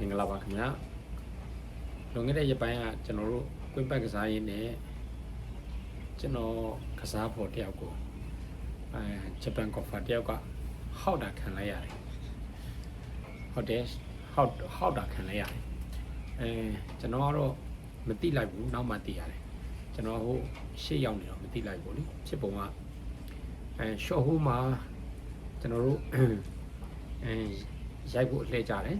မင်္ဂလာပါခင်ဗျာလွန်ခဲ့တဲ့ရက်ပိုင်းကကျွန်တော်တို့ကွင်းပတ်ကစားရင်းနဲ့ကျွန်တော်ကစားဖို့တယောက်ကိုအဲဂျပန်ကော်ဖာတယောက်ကဟောက်တာခံလိုက်ရတယ်ဟုတ်တယ်ဟောက်ဟောက်တာခံလိုက်ရတယ်အဲကျွန်တော်ကတော့မသိလိုက်ဘူးနောက်မှသိရတယ်ကျွန်တော်ဟိုရှေ့ရောက်နေတော့မသိလိုက်ဘူးလေဖြစ်ပုံကအဲရှော့ဟိုးမှာကျွန်တော်တို့အဲရိုက်ဖို့လှည့်ကြတယ်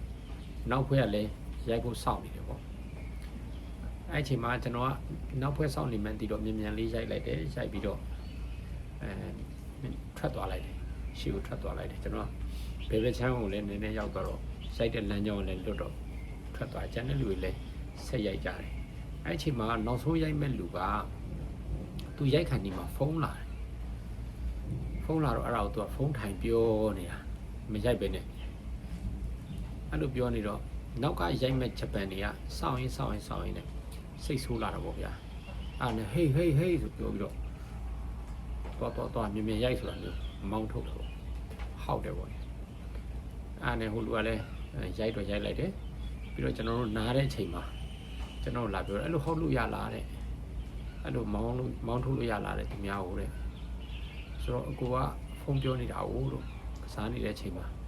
နောက်ဖွဲ့ကလည်းရိုက်ဖို့စောင့်နေတယ်ပေါ့အဲ့အချိန်မှာကျွန်တော်ကနောက်ဖွဲ့စောင့်နေမှန်းတည်တော့မြန်မြန်လေးရိုက်လိုက်တယ်ရိုက်ပြီးတော့အဲထွက်သွားလိုက်တယ်ရှေ့ကိုထွက်သွားလိုက်တယ်ကျွန်တော်ကဘယ်ဘက်ချမ်းကိုလည်းနည်းနည်းရောက်တော့ရိုက်တဲ့လမ်းကြောင်းကိုလည်းလွတ်တော့ထွက်သွားကျန်တဲ့လူတွေလည်းဆက်ရိုက်ကြတယ်အဲ့အချိန်မှာနောက်ဆုံးရိုက်မဲ့လူကသူရိုက်ခံဒီမှာဖုန်းလာတယ်ဖုန်းလာတော့အဲ့ဒါကိုသူကဖုန်းထိုင်ပြောနေတာမရိုက်ပဲနဲ့ အဲ့လိုပြောနေတော့နောက်ကရိုက်မဲ့ဂျပန်တွေကစောင့်ရင်စောင့်ရင်စောင့်ရင်နဲ့စိတ်ဆိုးလာတာပေါ့ဗျာအဲ့နဲ့ဟေးဟေးဟေးဆိုပြောပြီးတော့တော့တော့တော့မြင်မြင်ရိုက်ဆိုတာမျိုးမောင်းထုတ်တယ်ပေါ့ဟောက်တယ်ပေါ့အဲ့နဲ့ဟိုလူကလည်းရိုက်တော့ရိုက်လိုက်တယ်ပြီးတော့ကျွန်တော်တို့နားတဲ့အချိန်မှာကျွန်တော်လာပြောတယ်အဲ့လိုဟောက်လို့ရလားတဲ့အဲ့လိုမောင်းလို့မောင်းထုတ်လို့ရလားတဲ့သူများဟိုတဲ့ဆိုတော့အကူကဖုန်းပြောနေတာဟိုလို့ကစားနေတဲ့အချိန်မှာအဲ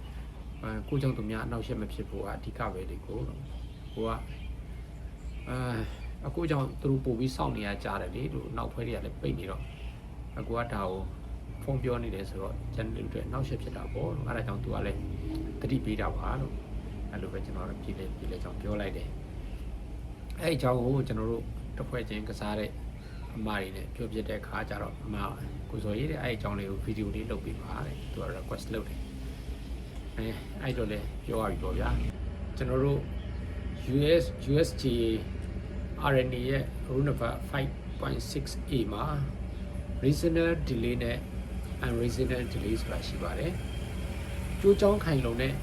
ကိုကြောင့်သူများအနောက်ရှက်မဖြစ်ဖို့ကအဓိကပဲလေကိုတော့ကိုကအဲအကိုကြောင့်သူတို့ပို့ပြီးစောင့်နေရကြတယ်လေလို့နောက်ဖွဲတွေကလည်းပိတ်နေတော့အကိုကဒါကိုဖုန်းပြောနေတယ်ဆိုတော့ကျန်တဲ့လူတွေနောက်ရှက်ဖြစ်တာပေါ့လို့အဲဒါကြောင့်သူကလည်းတတိပေးတာပါလို့အဲလိုပဲကျွန်တော်တို့ပြည်လေပြည်လေကြောင့်ပြောလိုက်တယ်အဲအကြောင်းကိုကျွန်တော်တို့တစ်ဖွဲ့ချင်းကစားတဲ့အမတွေနဲ့ပြောပြတဲ့အခါကျတော့အမကိုစော်ရေးတဲ့အဲအကြောင်းလေးကိုဗီဒီယိုလေးလုပ်ပေးပါတဲ့သူက request လုပ်တယ် အဲအဲ့တော့လည်းပြောရပြီပေါ့ဗျာကျွန်တော်တို့ US USG RNA ရဲ့ Runova 5.6A မှာ regional delay နဲ့ unregional delay ဆိုတာရှိပါတယ်ကျိုးချောင်းခိုင်လုံတဲ့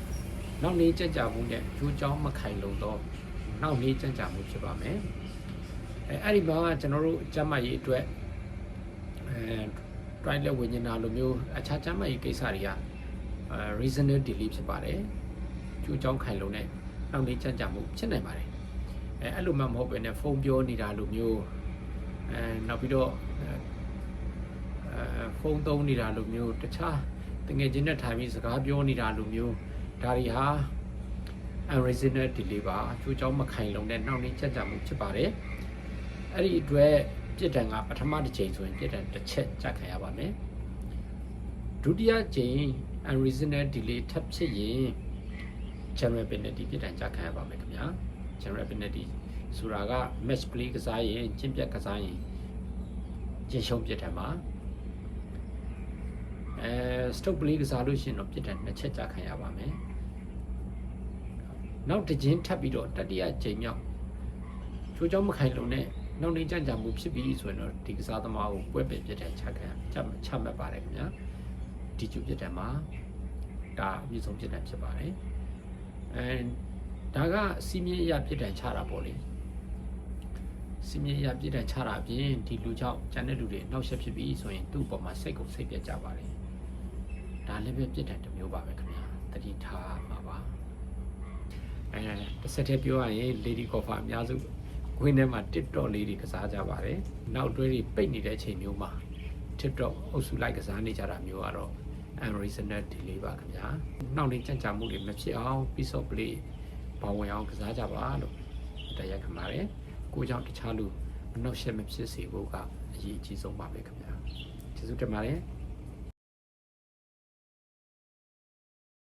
နောက်နေကြကြမှုနဲ့ကျိုးချောင်းမခိုင်လုံတော့နောက်နေကြကြမှုဖြစ်ပါမယ်အဲအဲ့ဒီမှာကျွန်တော်တို့ကျမ်းမာရေးအတွက်အဲ trial ဝိညာဏလိုမျိုးအခြားကျမ်းမာရေးကိစ္စတွေကအဲ reasonable delay ဖြစ်ပါတယ်ကျိုးချောင်းခိုင်လုံနဲ့နောက်နေကြကြမှုဖြစ်နိုင်ပါတယ်အဲအဲ့လိုမှမဟုတ်ပဲねဖုန်းပြောနေတာလိုမျိုးအဲနောက်ပြီးတော့အဲဖုန်းသုံးနေတာလိုမျိုးတခြားတငယ်ချင်းနဲ့ထိုင်ပြီးစကားပြောနေတာလိုမျိုးဒါတွေဟာ unreasonable delay ပါကျိုးချောင်းမခိုင်လုံတဲ့နောက်နေကြကြမှုဖြစ်ပါတယ်အဲ့ဒီအတွက်ပြစ်ဒဏ်ကပထမတစ်ချိန်ဆိုရင်ပြစ်ဒဏ်တစ်ချက်ကြခံရပါမယ်ဒုတိယကြိမ် unreasonable delay ထပ်ဖြစ်ရင် general penalty ပြစ်ဒဏ်ကြခံရပါမယ်ခင်ဗျာ general penalty ဆိုတာက match play ကစားရင်ကျင့်ပြတ်ကစားရင်ကျင့်ရှုံးပြစ်ဒဏ်ပါအဲ stroke play ကစားလို့ရှိရင်တော့ပြစ်ဒဏ်နှစ်ချက်ကြခံရပါမယ်နောက်တစ်ချင်းထပ်ပြီးတော့တတိယကြိမ်မြောက်ချိုးချောင်းမခိုင်လုံနဲ့နောက်နေကြကြမှုဖြစ်ပြီးဆိုရင်တော့ဒီကစားသမားကိုပွဲပင်ပြစ်ဒဏ်ချခံချချမှတ်ပါတယ်ခင်ဗျာ ဒီကျူပြစ်တယ်မှာဒါအမြင့်ဆုံးပြစ်ဒဏ်ဖြစ်ပါတယ်အဲဒါကစီမင်းအရာပြစ်ဒဏ်ချတာပေါ့လေစီမင်းအရာပြစ်ဒဏ်ချတာအပြင်ဒီလူကြောင့်ကျန်တဲ့လူတွေနောက်ဆက်ဖြစ်ပြီးဆိုရင်သူ့ပေါ်မှာစိတ်ကိုစိတ်ပြတ်ကြပါတယ်ဒါလည်းပဲပြစ်ဒဏ်တစ်မျိုးပါပဲခင်ဗျာတတိထားမှာပါအဲတစ်ဆက်တည်းပြောရရင် Lady Coffee အများစုဝင်းထဲမှာ TikTok လေးတွေကစားကြပါတယ်နောက်တွဲတွေပိတ်နေတဲ့အချိန်မျိုးမှာ TikTok အုပ်စုလိုက်ကစားနေကြတာမျိုးကတော့ unreasonable delay ပါခင်ဗျာနောက်နေကြံ့ကြာမှုတွေမဖြစ်အောင် piece of play ဘောင်းဝင်အောင်ကစားကြပါလို့တရားခံပါတယ်ကိုကြောင့်တခြားလူအနောက်ရှက်မဖြစ်စေဖို့ကအရေးအကြီးဆုံးပါပဲခင်ဗျာကျေးဇူးတင်ပါတယ်